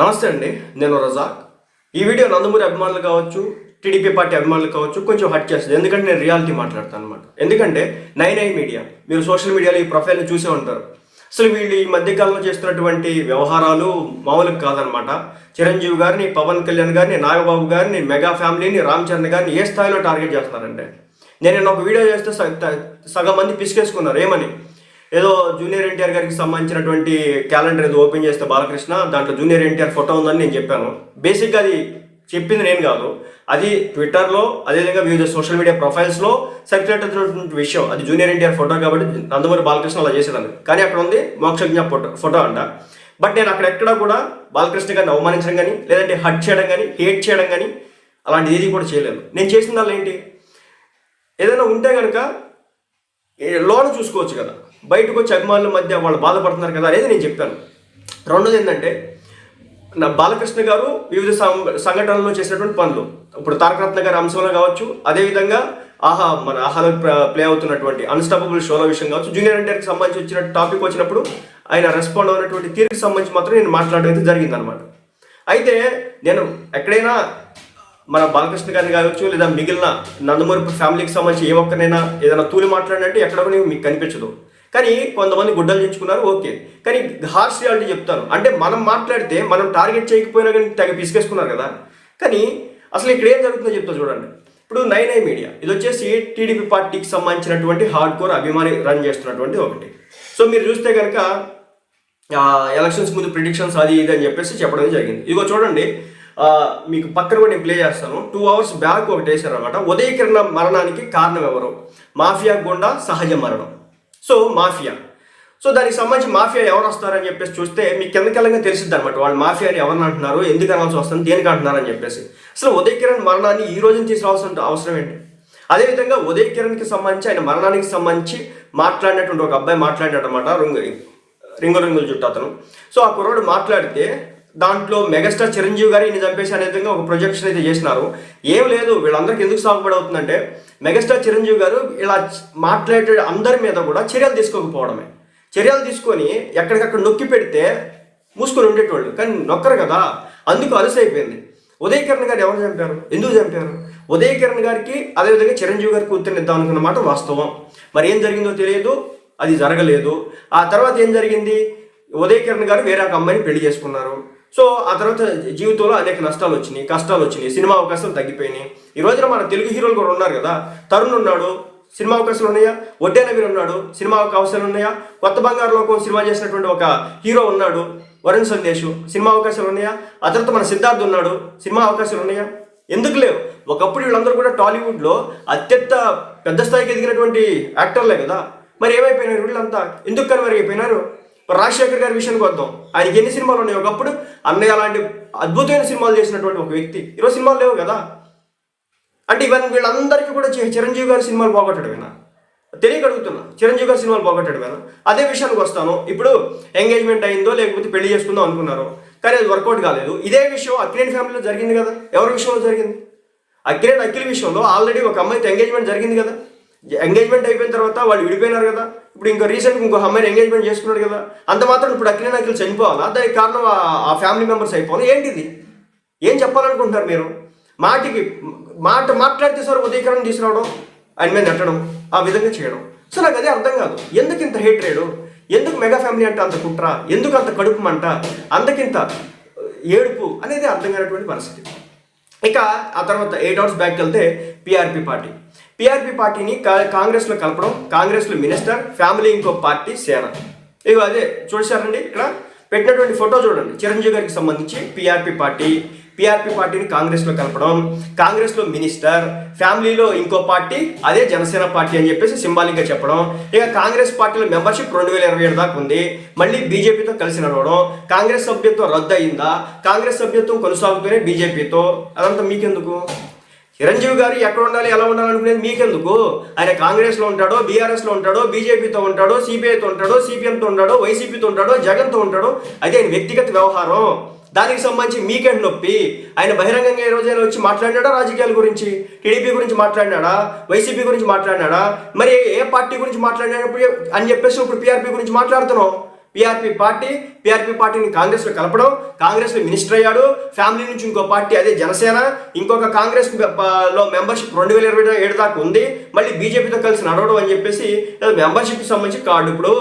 నమస్తే అండి నేను రజాక్. ఈ వీడియో నందమూరి అభిమానులు కావచ్చు టీడీపీ పార్టీ అభిమానులు కావచ్చు కొంచెం హట్ చేస్తుంది. ఎందుకంటే నేను రియాలిటీ మాట్లాడతాను అనమాట ఎందుకంటే నైన్ ఐ మీడియా మీరు సోషల్ మీడియాలో ఈ ప్రొఫైల్ని చూసే ఉంటారు. అసలు వీళ్ళు ఈ మధ్యకాలంలో చేస్తున్నటువంటి వ్యవహారాలు మామూలుగా కాదనమాట చిరంజీవి గారిని పవన్ కళ్యాణ్ గారిని నాగబాబు గారిని మెగా ఫ్యామిలీని రామ్ చరణ్ గారిని ఏ స్థాయిలో టార్గెట్ చేస్తున్నారంటే? నేను ఒక వీడియో చేస్తే సగ- సగం మంది పిసికేసుకున్నారు. ఏమని? ఏదో జూనియర్ ఎన్టీఆర్ గారికి సంబంధించినటువంటి క్యాలెండర్ ఏదో ఓపెన్ చేస్తే బాలకృష్ణ దాంట్లో జూనియర్ ఎన్టీఆర్ ఫోటో ఉందని నేను చెప్పాను. బేసిక్గా అది చెప్పింది నేను కాదు. అది ట్విట్టర్లో అదేవిధంగా వివిధ సోషల్ మీడియా ప్రొఫైల్స్లో సర్క్యులేట్ అవుతున్నటువంటి విషయం. అది జూనియర్ ఎన్టీఆర్ ఫోటో కాబట్టి నందమూరి బాలకృష్ణ అలా చేసేదాన్ని. కానీ అక్కడ ఉంది మోక్షజ్ఞ ఫోటో ఫోటో అంట. బట్ నేను అక్కడ ఎక్కడా కూడా బాలకృష్ణ గారిని అవమానించడం కానీ లేదంటే హట్ చేయడం కానీ హేట్ చేయడం కానీ అలాంటిది ఏది కూడా చేయలేదు. నేను చేసిన దానిలో ఏంటి? ఏదైనా ఉంటే కనుక ఏ లోన చూసుకోవచ్చు కదా. బయటకు వచ్చి అభిమానుల మధ్య వాళ్ళు బాధపడుతున్నారు కదా అనేది నేను చెప్పాను. రెండోది ఏంటంటే నా బాలకృష్ణ గారు వివిధ సంఘటనల్లో చేసినటువంటి పనులు. ఇప్పుడు తారకరత్న గారి అంశంలో కావచ్చు అదేవిధంగా ఆహా మన ఆహాలో ప్లే అవుతున్నటువంటి అన్స్టాపబుల్ షోల విషయం కావచ్చు జూనియర్ ఎన్టీఆర్కి సంబంధించి వచ్చిన టాపిక్ వచ్చినప్పుడు ఆయన రెస్పాండ్ అవునటువంటి తీరుకి సంబంధించి మాత్రం నేను మాట్లాడడం అయితే జరిగిందనమాట అయితే నేను ఎక్కడైనా మన బాలకృష్ణ గారిని కావచ్చు లేదా మిగిలిన నందమూరి ఫ్యామిలీకి సంబంధించి ఏ ఒక్కనైనా ఏదైనా తూలి మాట్లాడినట్టు ఎక్కడ కూడా మీకు కనిపించదు. కానీ కొంతమంది గుడ్డలు దించుకున్నారు ఓకే. కానీ హార్ష్ రియాలిటీ చెప్తాను. అంటే మనం మాట్లాడితే మనం టార్గెట్ చేయకపోయినా కానీ తెగ పిసికేసుకున్నారు కదా. కానీ అసలు ఇక్కడ ఏం జరుగుతుందో చెప్తా చూడండి. ఇప్పుడు నైన్ ఐ మీడియా ఇది వచ్చేసి టీడీపీ పార్టీకి సంబంధించినటువంటి హార్డ్ కోర్ అభిమాని రన్ చేస్తున్నటువంటి ఒకటి. సో మీరు చూస్తే కనుక ఎలక్షన్స్ ముందు ప్రిడిక్షన్స్ అది ఇది అని చెప్పేసి చెప్పడం జరిగింది. ఇదిగో చూడండి మీకు పక్కన కూడా నేను ప్లే చేస్తాను. టూ అవర్స్ బ్యాక్ ఒకటి వేశారు అనమాట ఉదయకిరణ మరణానికి కారణం ఎవరు? మాఫియా గుండా సహజ మరణం. సో మాఫియా సో దానికి సంబంధించి మాఫియా ఎవరు వస్తారని చెప్పేసి చూస్తే మీకు కిందకెళ్ళంగా తెలిసిద్ది అనమాట వాళ్ళు మాఫియాని ఎవరిని అంటున్నారు ఎందుకు అనాల్సి వస్తుంది దేనికి అంటున్నారు అని చెప్పేసి. అసలు ఉదయ్ కిరణ్ మరణాన్ని ఈ రోజున తీసుకురావాల్సిన అవసరం ఏంటి? అదేవిధంగా ఉదయ్ కిరణ్కి సంబంధించి ఆయన మరణానికి సంబంధించి మాట్లాడినటువంటి ఒక అబ్బాయి మాట్లాడాడు అనమాట రింగు రింగు రింగుల జుట్టు అతను. సో ఆ కుర్రాడు మాట్లాడితే దాంట్లో మెగాస్టార్ చిరంజీవి గారు ఈయన చంపేసి అనే విధంగా ఒక ప్రొజెక్షన్ అయితే చేసినారు. ఏం లేదు వీళ్ళందరికీ ఎందుకు సాగుబడి అవుతుందంటే మెగాస్టార్ చిరంజీవి గారు ఇలా మాట్లాడే అందరి మీద కూడా చర్యలు తీసుకోకపోవడమే. చర్యలు తీసుకొని ఎక్కడికక్కడ నొక్కి పెడితే మూసుకొని ఉండేటోళ్ళు. కానీ నొక్కరు కదా. అందుకు అలసైపోయింది ఉదయ్ కిరణ్ గారు ఎవరు చంపారు? ఎందుకు చంపారు? ఉదయ్ కిరణ్ గారికి అదేవిధంగా చిరంజీవి గారికి కూతుర్నిద్దాం అనుకున్న మాట వాస్తవం. మరి ఏం జరిగిందో తెలియదు అది జరగలేదు. ఆ తర్వాత ఏం జరిగింది? ఉదయ్ కిరణ్ గారు వేరే ఒక అమ్మాయిని పెళ్ళి చేసుకున్నారు. సో ఆ తర్వాత జీవితంలో అనేక నష్టాలు వచ్చినాయి కష్టాలు వచ్చినాయి సినిమా అవకాశాలు తగ్గిపోయినాయి. ఈ రోజున మన తెలుగు హీరోలు కూడా ఉన్నారు కదా. తరుణ్ ఉన్నాడు సినిమా అవకాశాలు ఉన్నాయా? ఒడ్డే నవీన్ ఉన్నాడు సినిమా అవకాశాలు ఉన్నాయా? కొత్త బంగారు లోకం సినిమా చేసినటువంటి ఒక హీరో ఉన్నాడు వరుణ్ సందేశ్ సినిమా అవకాశాలు ఉన్నాయా? ఆ తర్వాత మన సిద్ధార్థ్ ఉన్నాడు సినిమా అవకాశాలు ఉన్నాయా? ఎందుకు లేవు? ఒకప్పుడు వీళ్ళందరూ కూడా టాలీవుడ్లో అత్యంత పెద్ద స్థాయికి ఎదిగినటువంటి యాక్టర్లే కదా. మరి ఏమైపోయినారు? వీళ్ళంతా ఎందుకు కనుమరుగైపోయినారు? రాజశేఖర్ గారి విషయానికి వద్దాం. ఆయనకి ఎన్ని సినిమాలు ఉన్నాయి? ఒకప్పుడు అన్నయ్య లాంటి అద్భుతమైన సినిమాలు చేసినటువంటి ఒక వ్యక్తి. ఈరోజు సినిమాలు లేవు కదా? అంటే ఇవన్నీ వీళ్ళందరికీ కూడా చిరంజీవి గారి సినిమాలు పోగొట్టడమేనా తెలియగలుగుతున్నా చిరంజీవి గారి సినిమాలు పోగొట్టడమేనా అదే విషయానికి వస్తాను. ఇప్పుడు ఎంగేజ్మెంట్ అయిందో లేకపోతే పెళ్ళి చేసుకుందాం అనుకున్నారు. కానీ అది వర్కౌట్ కాలేదు. ఇదే విషయం అక్కినేని ఫ్యామిలీలో జరిగింది కదా? ఎవరి విషయంలో జరిగింది? అక్కినేని అఖిల్ విషయంలో ఆల్రెడీ ఒక అమ్మాయితో ఎంగేజ్మెంట్ జరిగింది కదా? ఎంగేజ్మెంట్ అయిపోయిన తర్వాత వాళ్ళు విడిపోయినారు కదా. ఇప్పుడు ఇంకో రీసెంట్గా ఇంకో అమ్మాయిని ఎంగేజ్మెంట్ చేసుకున్నాడు కదా. అంత మాత్రం ఇప్పుడు అక్కినేని అఖిల్ చనిపోవాలా? దానికి కారణం ఆ- ఫ్యామిలీ మెంబర్స్ అయిపోవాలి? ఏంటిది? ఏం చెప్పాలనుకుంటున్నారు మీరు? మాటికి మాట మాట్లాడితే సార్ ఉదయకరణం తీసుకురావడం ఆయన మీద నెట్టడం ఆ విధంగా చేయడం. సో నాకు అదే అర్థం కాదు. ఎందుకు ఇంత హేట్ రేడు ఎందుకు మెగా ఫ్యామిలీ అంటే అంత కుట్ర? ఎందుకు అంత కడుపు మంట? అంతకింత ఏడుపు అనేది అర్థం కానటువంటి పరిస్థితి. ఇక ఆ తర్వాత ఎయిట్ అవర్స్ బ్యాక్ వెళ్తే పిఆర్పి పార్టీ. పిఆర్పి పార్టీని కా- కాంగ్రెస్లో కలపడం కాంగ్రెస్లో మినిస్టర్ ఫ్యామిలీ ఇంకో పార్టీ సేన. ఇక అదే చూసారండి ఇక్కడ? పెట్టినటువంటి ఫోటో చూడండి. చిరంజీవి గారికి సంబంధించి పిఆర్పి పార్టీ పీఆర్పీ పార్టీని కాంగ్రెస్లో కలపడం కాంగ్రెస్లో మినిస్టర్ ఫ్యామిలీలో ఇంకో పార్టీ అదే జనసేన పార్టీ అని చెప్పేసి సింబాలిక్గా చెప్పడం. ఇక కాంగ్రెస్ పార్టీలో మెంబర్షిప్ రెండు వేల ఇరవై ఏడు దాకా ఉంది. మళ్ళీ బీజేపీతో కలిసి నడవడం. కాంగ్రెస్ సభ్యత్వం రద్దు అయిందా కాంగ్రెస్ సభ్యత్వం కొనసాగుతూనే బీజేపీతో. అదంతా మీకెందుకు? చిరంజీవి గారు ఎక్కడ ఉండాలి ఎలా ఉండాలి అనుకునేది మీకెందుకు? ఆయన కాంగ్రెస్లో ఉంటాడో బీఆర్ఎస్లో ఉంటాడో బీజేపీతో ఉంటాడో సిపిఐతో ఉంటాడో సిపిఎంతో ఉంటాడో వైసీపీతో ఉంటాడో జగన్తో ఉంటాడో అదే ఆయన వ్యక్తిగత వ్యవహారం. దానికి సంబంధించి మీకేంటి నొప్పి? ఆయన బహిరంగంగా ఈ రోజైనా వచ్చి మాట్లాడినాడా రాజకీయాల గురించి? టీడీపీ గురించి మాట్లాడినాడా? వైసీపీ గురించి మాట్లాడినాడా? మరి ఏ పార్టీ గురించి మాట్లాడినప్పుడు అని చెప్పేసి ఇప్పుడు పీఆర్పీ గురించి మాట్లాడుతున్నాం. పీఆర్పీ పార్టీ పీఆర్పీ పార్టీని కాంగ్రెస్లో కలపడం కాంగ్రెస్లో మినిస్టర్ అయ్యాడు ఫ్యామిలీ నుంచి ఇంకో పార్టీ అదే జనసేన ఇంకొక కాంగ్రెస్లో మెంబర్షిప్ రెండు వేల ఇరవై ఏడు దాకా ఉంది మళ్ళీ బీజేపీతో కలిసి నడవడం అని చెప్పేసి మెంబర్షిప్ సంబంధించి కార్డు ఇప్పుడు.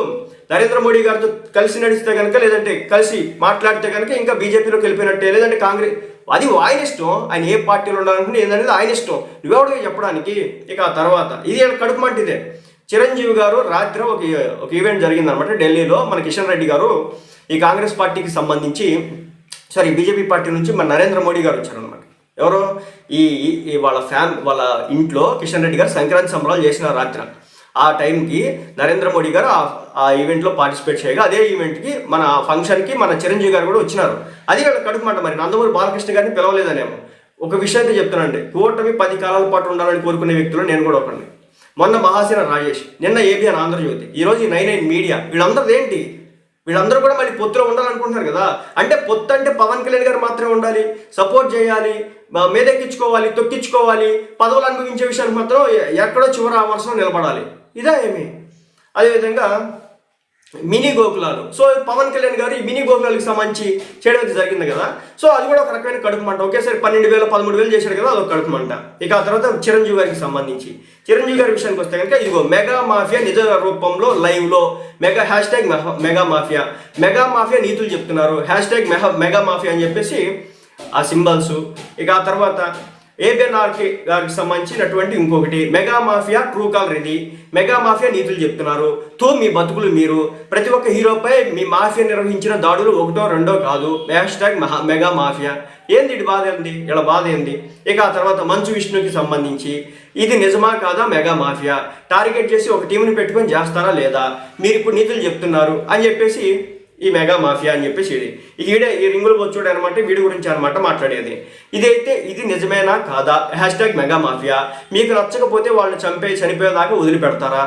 నరేంద్ర మోడీ గారితో కలిసి నడిస్తే కనుక లేదంటే కలిసి మాట్లాడితే కనుక ఇంకా బీజేపీలోకి వెళ్ళిపోయినట్టే. లేదంటే కాంగ్రెస్ అది ఆయన ఇష్టం. ఆయన ఏ పార్టీలో ఉండాలనుకుంటే ఏదనేది ఆయన ఇష్టం. నువ్వెవడో చెప్పడానికి? ఇక ఆ తర్వాత. ఇది కడుపు మంటిదే. చిరంజీవి గారు రాత్రి ఒక ఒక ఈవెంట్ జరిగిందనమాట ఢిల్లీలో. మన కిషన్ రెడ్డి గారు ఈ కాంగ్రెస్ పార్టీకి సంబంధించి సారీ బీజేపీ పార్టీ నుంచి మన నరేంద్ర మోడీ గారు వచ్చారనమాట ఎవరో? ఈ ఈ- ఈ వాళ్ళ ఫ్యాన్ వాళ్ళ ఇంట్లో కిషన్ రెడ్డి గారు సంక్రాంతి సంబరాలు చేసిన రాత్రి. ఆ టైంకి నరేంద్ర మోడీ గారు ఆ- ఈవెంట్లో పార్టిసిపేట్ చేయగా అదే ఈవెంట్కి మన ఫంక్షన్కి మన చిరంజీవి గారు కూడా వచ్చినారు. అది అక్కడ కడుపు మాట మరి. నందమూరి బాలకృష్ణ గారిని పిలవలేదనేమో. ఒక విషయాన్ని చెప్తానండి కూటమి పది కాలాల పాటు ఉండాలని కోరుకునే వ్యక్తులు నేను కూడా ఒకటి మొన్న మహాసేన రాజేష్ నిన్న ఏబిఎన్ ఆంధ్రజ్యోతి ఈరోజు నైన్ నైన్ మీడియా వీళ్ళందరూ ఏంటి? వీళ్ళందరూ కూడా మళ్ళీ పొత్తులో ఉండాలనుకుంటున్నారు కదా. అంటే పొత్తు అంటే పవన్ కళ్యాణ్ గారు మాత్రమే ఉండాలి. సపోర్ట్ చేయాలి. మ- మీదెక్కించుకోవాలి తొక్కించుకోవాలి. పదవులు అనుభవించే విషయానికి మాత్రం ఎక్కడో చివరి వరుసలో నిలబడాలి. ఇదే ఏమి? అదేవిధంగా మినీ గోకులాలు. సో పవన్ కళ్యాణ్ గారు ఈ మినీ గోకులాలకు సంబంధించి చేయడం జరిగింది కదా? సో అది కూడా ఒక రకమైన కడుపు మంట. ఒకేసారి పన్నెండు వేల పదమూడు వేలు చేశాడు కదా అదొక కడుపు మంట. ఇక ఆ తర్వాత చిరంజీవి గారికి సంబంధించి. చిరంజీవి గారి విషయానికి వస్తే కనుక ఇదిగో మెగా మాఫియా నిజ రూపంలో లైవ్లో mega hashtag mega mafia. Mega mafia నీతులు చెప్తున్నారు. హ్యాష్ ట్యాగ్ మెహ మెగా మాఫియా అని చెప్పేసి ఆ సింబల్స్. ఇక ఆ తర్వాత ఏబిఎన్ఆర్కి గారికి సంబంధించినటువంటి ఇంకొకటి mega mafia true call ready mega mafia నీతులు చెప్తున్నారు. తో మీ బతుకులు మీరు. ప్రతి ఒక్క హీరోపై మీ మాఫియా నిర్వహించిన దాడులు ఒకటో రెండో కాదు. హ్యాష్ ట్యాగ్ మహా మెగా మాఫియా. ఏంది ఇటు బాధ ఏంది? ఇలా బాధ ఏంది? ఇక ఆ తర్వాత మంచు విష్ణుకి సంబంధించి. ఇది నిజమా కాదా మెగా మాఫియా? టార్గెట్ చేసి ఒక టీంని పెట్టుకొని చేస్తారా లేదా? మీరు ఇప్పుడు నీతులు చెప్తున్నారు అని చెప్పేసి ఈ మెగా మాఫియా అని చెప్పేసి ఇది. ఈడే ఈ రింగులు వచ్చాడు అనమాట వీడి గురించి అనమాట మాట్లాడేది. ఇదైతే ఇది నిజమేనా కాదా? Hashtag mega mafia. మీకు నచ్చకపోతే వాళ్ళని చంపే చనిపోయేదాకా వదిలిపెడతారా?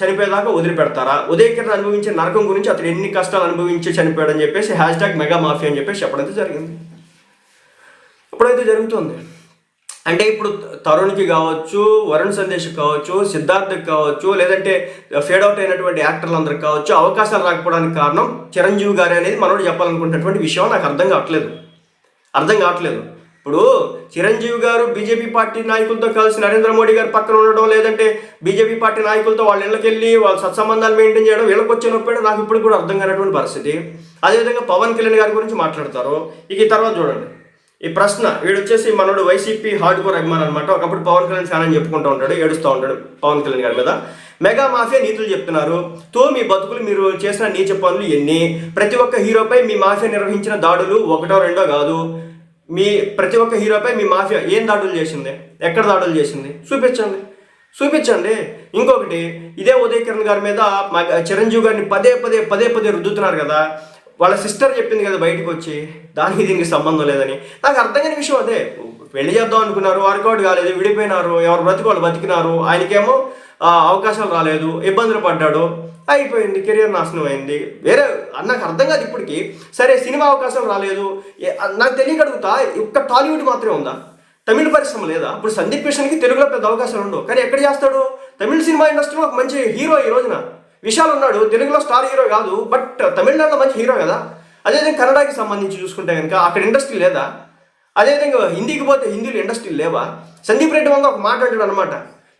చనిపోయేదాకా వదిలిపెడతారా? ఉదయకిరణ్ అనుభవించే నరకం గురించి అతను ఎన్ని కష్టాలు అనుభవించి చనిపోయాడని చెప్పేసి హ్యాష్ ట్యాగ్ మెగా మాఫియా అని చెప్పేసి చెప్పడం జరిగింది. ఇప్పుడైతే జరుగుతుంది. అంటే ఇప్పుడు తరుణ్కి కావచ్చు వరుణ్ సందేశ్ కావచ్చు సిద్ధార్థకి కావచ్చు లేదంటే ఫేడ్ అవుట్ అయినటువంటి యాక్టర్లందరికి కావచ్చు అవకాశాలు రాకపోవడానికి కారణం చిరంజీవి గారి అనేది మనోడు చెప్పాలనుకున్నటువంటి విషయం నాకు అర్థం కావట్లేదు. అర్థం కావట్లేదు. ఇప్పుడు చిరంజీవి గారు బీజేపీ పార్టీ నాయకులతో కలిసి నరేంద్ర మోడీ గారు పక్కన ఉండడం లేదంటే బీజేపీ పార్టీ నాయకులతో వాళ్ళ ఇళ్ళకి వెళ్ళి వాళ్ళ సత్సంబంధాలు మెయింటైన్ చేయడం వీళ్ళకి వచ్చే నొప్పి నాకు ఇప్పుడు కూడా అర్థం కానటువంటి పరిస్థితి. అదేవిధంగా పవన్ కళ్యాణ్ గారి గురించి మాట్లాడతారు. ఇక ఈ తర్వాత చూడండి. ఈ ప్రశ్న వీడు వచ్చేసి మనోడు వైసీపీ హార్డ్ కోర్ అభిమాన్ అనమాట ఒకప్పుడు పవన్ కళ్యాణ్ ఫ్యాన్ అని చెప్పుకుంటూ ఉంటాడు ఏడుస్తూ ఉంటాడు పవన్ కళ్యాణ్ గారి మీద. మెగా మాఫియా నీతులు చెప్తున్నారు. తో మీ బతుకులు మీరు చేసిన నీచ పనులు ఎన్ని? ప్రతి ఒక్క హీరోపై మీ మాఫియా నిర్వహించిన దాడులు ఒకటో రెండో కాదు. మీ ప్రతి ఒక్క హీరోపై మీ మాఫియా ఏం దాడులు చేసింది? ఎక్కడ దాడులు చేసింది? చూపించండి. చూపించండి. ఇంకొకటి ఇదే ఉదయ్ కిరణ్ గారి మీద మా చిరంజీవి గారిని పదే పదే పదే పదే రుద్దుతున్నారు కదా. వాళ్ళ సిస్టర్ చెప్పింది కదా బయటకు వచ్చి దానికి దీనికి సంబంధం లేదని. నాకు అర్థం కాని విషయం అదే. పెళ్ళి చేద్దాం అనుకున్నారు వర్కౌట్ కాలేదు విడిపోయినారు ఎవరు బ్రతికి వాళ్ళు బతికినారు ఆయనకేమో అవకాశాలు రాలేదు ఇబ్బందులు పడ్డాడు అయిపోయింది కెరియర్ నాశనం అయింది. వేరే నాకు అర్థం కాదు ఇప్పటికి. సరే సినిమా అవకాశం రాలేదు. నాకు తెలియగలుగుతా ఒక్క టాలీవుడ్ మాత్రమే ఉందా? తమిళ పరిశ్రమ లేదా? ఇప్పుడు సందీప్ కిషన్కి తెలుగులో పెద్ద అవకాశాలు ఉండవు. కానీ ఎక్కడ చేస్తాడు? తమిళ సినిమా ఇండస్ట్రీలో ఒక మంచి హీరో ఈ రోజున. విశాల్ ఉన్నాడు తెలుగులో స్టార్ హీరో కాదు బట్ తమిళనాడులో మంచి హీరో కదా. అదేవిధంగా కన్నడకి సంబంధించి చూసుకుంటే కనుక అక్కడ ఇండస్ట్రీ లేదా? అదేవిధంగా హిందీకి పోతే హిందీలో ఇండస్ట్రీ లేవా? సందీప్ రెడ్డి వంగ ఒక మాట్లాడాడు అనమాట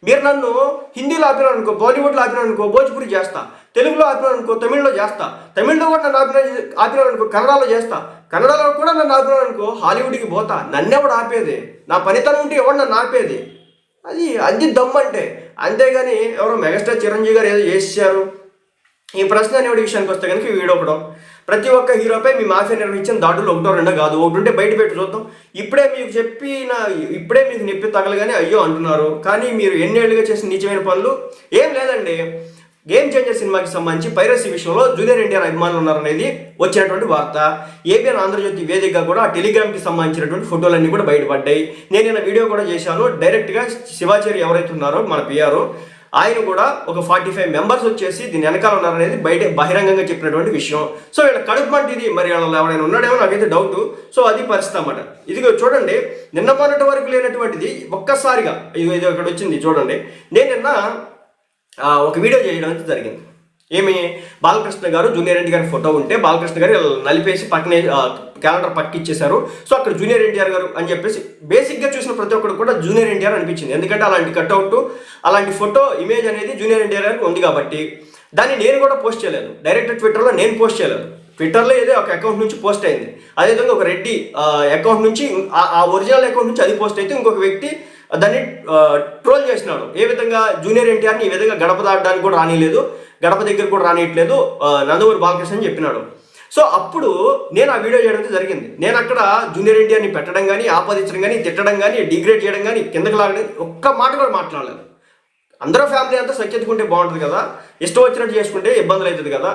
మీరు నన్ను హిందీలో ఆపినారు అనుకో బాలీవుడ్లో ఆపినారు అనుకో భోజ్పురి చేస్తా. తెలుగులో ఆపినారు అనుకో తమిళ్ళో చేస్తా. తమిళ్ళో కూడా నన్ను ఆపిన ఆపినారు అనుకో కన్నడలో చేస్తా. కన్నడలో కూడా నన్ను ఆపినారు అనుకో హాలీవుడ్కి పోతా. నన్నెవడు ఆపేది? నా పనితనం ఉంటే ఎవడు నన్ను ఆపేది? అది అది దమ్మంటే. అంతేగాని ఎవరో మెగాస్టార్ చిరంజీవి గారు ఏదో చేశారు ఈ ప్రశ్న అనేవాడి విషయానికి వస్తే కనుక వీడొకడం ప్రతి ఒక్క హీరోపై మీ మాఫియా నిర్వహించిన దాడులు ఒకటో రెండో కాదు ఒకటి ఉంటే బయట పెట్టి చూద్దాం. ఇప్పుడే మీకు చెప్పిన ఇప్పుడే మీకు నొప్పి తగలగానే అయ్యో అంటున్నారు. కానీ మీరు ఎన్నేళ్ళుగా చేసిన నిజమైన పనులు ఏం లేదండి. గేమ్ చేంజర్ సినిమాకి సంబంధించి పైరసీ విషయంలో జూనియర్ ఎన్టీఆర్ అభిమానులు ఉన్నారనేది వచ్చినటువంటి వార్త. ఏబిఎన్ ఆంధ్రజ్యోతి వేదికగా కూడా ఆ టెలిగ్రామ్కి సంబంధించినటువంటి ఫోటోలన్నీ కూడా బయటపడ్డాయి. నేను నిన్న వీడియో కూడా చేశాను. డైరెక్ట్గా శివాచారి ఎవరైతే ఉన్నారో మన పిఆర్ ఆయన కూడా ఒక ఫార్టీ ఫైవ్ మెంబర్స్ వచ్చేసి దీని వెనకాల ఉన్నారనేది బయట బహిరంగంగా చెప్పినటువంటి విషయం. సో వీళ్ళ కడుపుమంటి ఇది మరి వాళ్ళ ఎవరైనా ఉన్నాడేమో నాకైతే డౌట్ సో అది పరిస్థితి అన్నమాట. ఇదిగో చూడండి. నిన్న మొన్నటి వరకు లేనటువంటిది ఒక్కసారిగా. ఇది ఇది ఇక్కడ వచ్చింది చూడండి. నేను నిన్న ఒక వీడియో చేయడం అయితే జరిగింది. ఏమి? బాలకృష్ణ గారు జూనియర్ ఎన్టీ గారి ఫోటో ఉంటే బాలకృష్ణ గారు నలిపేసి పక్కనే క్యాలెండర్ పక్కిచ్చేశారు సో అక్కడ జూనియర్ ఎన్టీఆర్ గారు అని చెప్పేసి బేసిక్గా చూసిన ప్రతి ఒక్కరు కూడా జూనియర్ ఎన్టీఆర్ అనిపించింది. ఎందుకంటే అలాంటి కట్అవుట్ అలాంటి ఫోటో ఇమేజ్ అనేది జూనియర్ ఎన్టీఆర్ గారికి ఉంది కాబట్టి దాన్ని నేను కూడా పోస్ట్ చేయలేదు. డైరెక్ట్ ట్విట్టర్లో నేను పోస్ట్ చేయలేదు. ట్విట్టర్లో ఏదో ఒక అకౌంట్ నుంచి పోస్ట్ అయింది. అదేవిధంగా ఒక రెడ్డి అకౌంట్ నుంచి ఆ- ఆ ఒరిజినల్ అకౌంట్ నుంచి అది పోస్ట్ అయితే ఇంకొక వ్యక్తి దాన్ని ట్రోల్ చేసినాడు. ఏ విధంగా జూనియర్ ఎన్టీఆర్ని ఈ విధంగా గడప దాటడానికి కూడా రానిలేదు గడప దగ్గర కూడా రానియట్లేదు నందమూరి బాలకృష్ణ అని చెప్పినాడు. సో అప్పుడు నేను ఆ వీడియో చేయడం జరిగింది. నేను అక్కడ జూనియర్ ఎన్టీఆర్ని పెట్టడం కానీ ఆపాదించడం కానీ తిట్టడం కానీ డిగ్రేడ్ చేయడం కానీ కిందకి లాగడం ఒక్క మాట కూడా మాట్లాడలేదు. అందరూ ఫ్యామిలీ అంతా సచ్చెత్తుకుంటే బాగుంటుంది కదా ఇష్టం వచ్చినట్టు చేసుకుంటే ఇబ్బందులు అవుతుంది కదా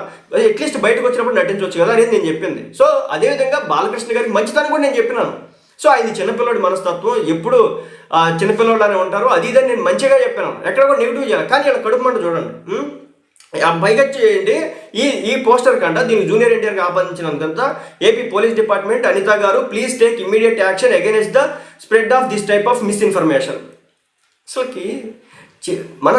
అట్లీస్ట్ బయటకు వచ్చినప్పుడు నటించవచ్చు కదా అనేది నేను చెప్పింది. సో అదేవిధంగా బాలకృష్ణ గారికి మంచిదని కూడా నేను చెప్పినాను. సో ఇది చిన్నపిల్లడి మనస్తత్వం. ఎప్పుడు ఆ, చిన్నపిల్లడు అని ఉంటారు. అది ఇదని నేను మంచిగా చెప్పాను. ఎక్కడ కూడా నెగిటివ్ చేయాలి. కానీ ఇలా కడుపు మంట చూడండి. ఆ పైగా చేయండి ఈ ఈ పోస్టర్ కంట దీన్ని జూనియర్ ఎన్టీఆర్కి ఆపాదించినంత ఏపీ పోలీస్ డిపార్ట్మెంట్ అనిత గారు please take immediate action against the spread of this type of misinformation అసలుకి మన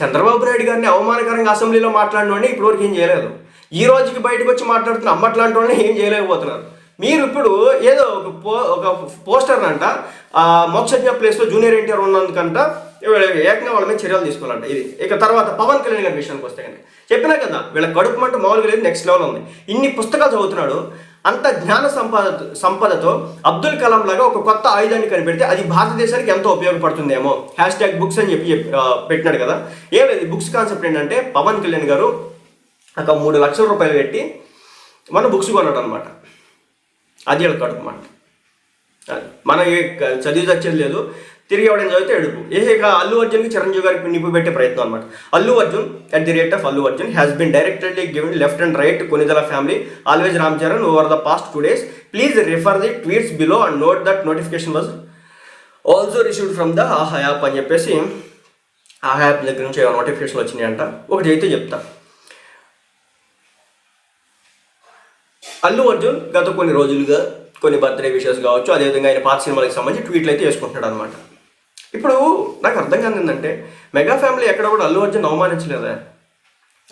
చంద్రబాబు నాయుడు గారిని అవమానకరంగా అసెంబ్లీలో మాట్లాడిన ఇప్పుడు ఇప్పటివరకు ఏం చేయలేదు. ఈ రోజుకి బయటకు వచ్చి మాట్లాడుతున్న అమ్మట్లాంటి వాళ్ళని ఏం చేయలేకపోతున్నారు. మీరు ఇప్పుడు ఏదో ఒక పో ఒక పోస్టర్ అంట ఆ మోక్షజ్ఞ ప్లేస్లో జూనియర్ ఎన్టీఆర్ ఉన్నందుకంట వీళ్ళ ఏకంగా వాళ్ళ మీద చర్యలు తీసుకోవాలంట. ఇది ఇక తర్వాత పవన్ కళ్యాణ్ గారి విషయానికి వస్తే కనుక. చెప్పినా కదా వీళ్ళ కడుపు మంట మామూలుగా లేదు నెక్స్ట్ లెవెల్ ఉంది. ఇన్ని పుస్తకాలు చదువుతున్నాడు అంత జ్ఞాన సంపద సంపదతో అబ్దుల్ కలాం లాగా ఒక కొత్త ఆయుధాన్ని కనిపెడితే అది భారతదేశానికి ఎంతో ఉపయోగపడుతుందేమో. హ్యాష్ ట్యాగ్ బుక్స్ అని చెప్పి పెట్టినాడు కదా. ఏం లేదు బుక్స్ కాన్సెప్ట్ ఏంటంటే పవన్ కళ్యాణ్ గారు ఒక మూడు లక్షల రూపాయలు పెట్టి మన బుక్స్ కొన్నాడు అనమాట అది వీళ్ళ కడుపు మాట. మన చదివి వచ్చేది లేదు తిరిగి ఎవడైనా చదివితే ఎడుపు. ఏ ఇక అల్లు అర్జున్కి చిరంజీవి గారికి నిప్పు పెట్టే ప్రయత్నం అనమాట Allu Arjun at the rate of Allu Arjun has been directedly given left and right Konidela family always Ram Charan over the past two days please refer the tweets below and note that notification was also received from the Aha app అని చెప్పేసి ఆహా app దగ్గర నుంచి notification వచ్చినాయంట. ఒకటి అయితే చెప్తా. అల్లు అర్జున్ గత కొన్ని రోజులుగా కొన్ని బర్త్డే విషయస్ కావచ్చు అదేవిధంగా ఆయన పాత సినిమాలకు సంబంధించి ట్వీట్లు అయితే వేసుకుంటున్నాడు అనమాట ఇప్పుడు నాకు అర్థం కాదు ఏంటంటే మెగా ఫ్యామిలీ ఎక్కడ కూడా అల్లు అర్జున్ అవమానించలేదా?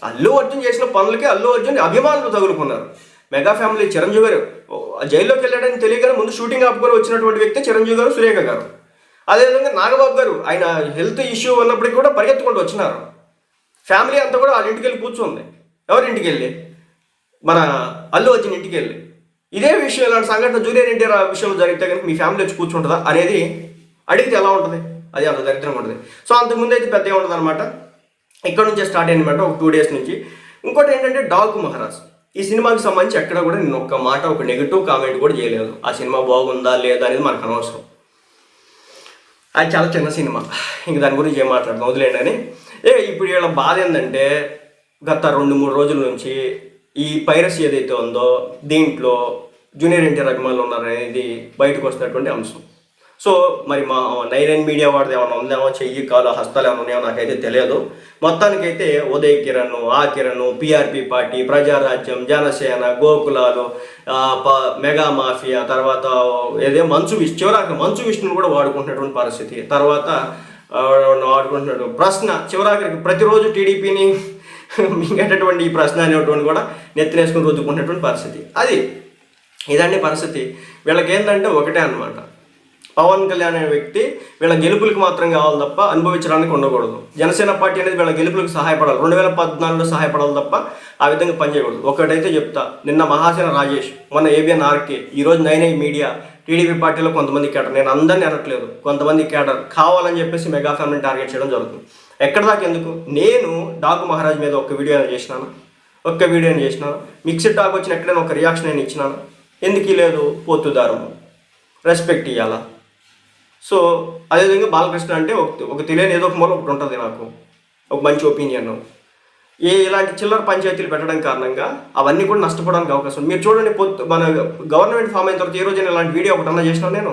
అల్లు అర్జున్ చేసిన పనులకి అల్లు అర్జున్ అభిమానులు తగులుకున్నారు. మెగా ఫ్యామిలీ చిరంజీవి గారు ఓ, జైల్లోకి వెళ్ళాడని తెలియగానే ముందు షూటింగ్ ఆపుకొని వచ్చినటువంటి వ్యక్తి చిరంజీవి గారు సురేఖ గారు. అదేవిధంగా నాగబాబు గారు ఆయన హెల్త్ ఇష్యూ ఉన్నప్పటికీ కూడా పరిగెత్తుకుంటూ వచ్చినారు. ఫ్యామిలీ అంతా కూడా వాళ్ళ ఇంటికి వెళ్ళి కూర్చుంది. ఎవరింటికి వెళ్ళి? మన అల్లు అర్జున్ ఇంటికి వెళ్ళి. ఇదే విషయం ఇలాంటి సంఘటన జూనియర్ ఎన్టీఆర్ విషయంలో జరిగితే కనుక మీ ఫ్యామిలీ వచ్చి కూర్చుంటుందా అనేది అడిగితే ఎలా ఉంటుంది? అది అంత దరిద్రంగా ఉంటుంది. సో అంతకుముందు అయితే పెద్దగా ఉంటుంది అనమాట ఇక్కడ నుంచే స్టార్ట్ అయిందన్నమాట ఒక టూ డేస్ నుంచి. ఇంకోటి ఏంటంటే డాకు మహారాజ్. ఈ సినిమాకి సంబంధించి ఎక్కడ కూడా నేను ఒక్క మాట ఒక నెగిటివ్ కామెంట్ కూడా చేయలేదు. ఆ సినిమా బాగుందా లేదా అనేది మనకు అనవసరం. అది చాలా చిన్న సినిమా. ఇంక దాని గురించి ఏం మాట్లాడదాం వదిలేండి అని. ఏ ఇప్పుడు వీళ్ళ బాధ ఏంటంటే గత రెండు మూడు రోజుల నుంచి ఈ పైరసీ ఏదైతే ఉందో దీంట్లో జూనియర్ ఎన్టీఆర్ అభిమానులు ఉన్నారనేది బయటకు వస్తున్నటువంటి అంశం. సో మరి మా నైన్ మీడియా వాడిది ఏమైనా ఉందేమో చెయ్యి కాలు హస్తాలు ఏమైనా ఉన్నాయో నాకైతే తెలియదు. మొత్తానికైతే ఉదయ్ కిరణ్ ఆ కిరణ్ పిఆర్పి పార్టీ ప్రజారాజ్యం జనసేన గోకులాలు ప- మెగా మాఫియా తర్వాత ఏదే మంచు విష్ణు చివరాకి మంచు విష్ణుని కూడా వాడుకుంటున్నటువంటి పరిస్థితి. తర్వాత వాడుకుంటున్నాడు ప్రశ్న చివరాఖరికి ప్రతిరోజు టీడీపీని మింగేటటువంటి ఈ ప్రశ్న అనేటువంటి కూడా నెత్తినేసుకుని రుద్దుకునేటువంటి పరిస్థితి. అది ఇదండి పరిస్థితి. వీళ్ళకి ఏంటంటే ఒకటే అన్నమాట. పవన్ కళ్యాణ్ అనే వ్యక్తి వీళ్ళ గెలుపులకు మాత్రం కావాలి తప్ప అనుభవించడానికి ఉండకూడదు. జనసేన పార్టీ అనేది వీళ్ళ గెలుపులకు సహాయపడాలి. రెండు వేల పద్నాలుగులో సహాయపడాలి తప్ప ఆ విధంగా పనిచేయకూడదు. ఒకటైతే చెప్తా. నిన్న మహాసేన రాజేష్ మొన్న ఏబిఎన్ ఆర్కే ఈరోజు నైన్ ఐ మీడియా టీడీపీ పార్టీలో కొంతమంది కేటర్ నేను అందరిని అనట్లేదు. కొంతమంది కేటర్ కావాలని చెప్పేసి మెగా ఫ్యామిలీని టార్గెట్ చేయడం జరుగుతుంది. ఎక్కడ దాకా ఎందుకు నేను డాకు మహారాజ్ మీద ఒక వీడియో అయినా చేసినాను? ఒక్క వీడియో చేసినాను? మిక్స్డ్ టాక్ వచ్చిన ఎక్కడైనా ఒక రియాక్షన్ నేను ఇచ్చినాను? ఎందుకు లేదు పోతుదారము రెస్పెక్ట్ ఇవ్వాలా సో అదేవిధంగా బాలకృష్ణ అంటే ఒక ఒక తెలియని ఏదో ఒక మూల ఒకటి ఉంటుంది నాకు. ఒక మంచి ఒపీనియన్ ఏ ఇలాంటి చిల్లర పంచాయతీలు పెట్టడం కారణంగా అవన్నీ కూడా నష్టపోవడానికి అవకాశం మీరు చూడండి పొత్తు మన గవర్నమెంట్ ఫామ్ అయిన తర్వాత ఈ రోజున ఇలాంటి వీడియో ఒకటన్నా అన్నా చేసినా నేను.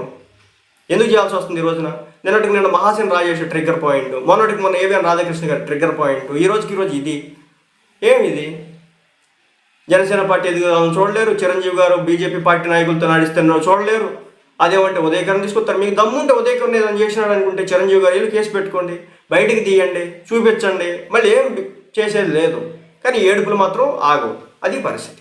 ఎందుకు చేయాల్సి వస్తుంది ఈ రోజున? నిన్నటికి నిన్న మహాసేన్ రాజేష్ ట్రిగ్గర్ పాయింట్ మొన్నటికి మొన్న ఏవిఎన్ రాధాకృష్ణ గారి ట్రిగ్గర్ పాయింట్ ఈ రోజుకి ఈరోజు రోజు ఇది. ఏమిది జనసేన పార్టీ ఎదుగుదలను చూడలేరు? చిరంజీవి గారు బీజేపీ పార్టీ నాయకులతో నడిస్తున్నారు చూడలేరు. అదేమంటే ఉదయకరణ తీసుకొస్తారు. మీకు దమ్ముంటే ఉదయకరణ ఏదైనా చేసినాడు అనుకుంటే చిరంజీవి గారు వీళ్ళు కేసు పెట్టుకోండి. బయటికి తీయండి. చూపించండి. మళ్ళీ ఏం చేసేది లేదు. కానీ ఏడుపులు మాత్రం ఆగవు. అది పరిస్థితి.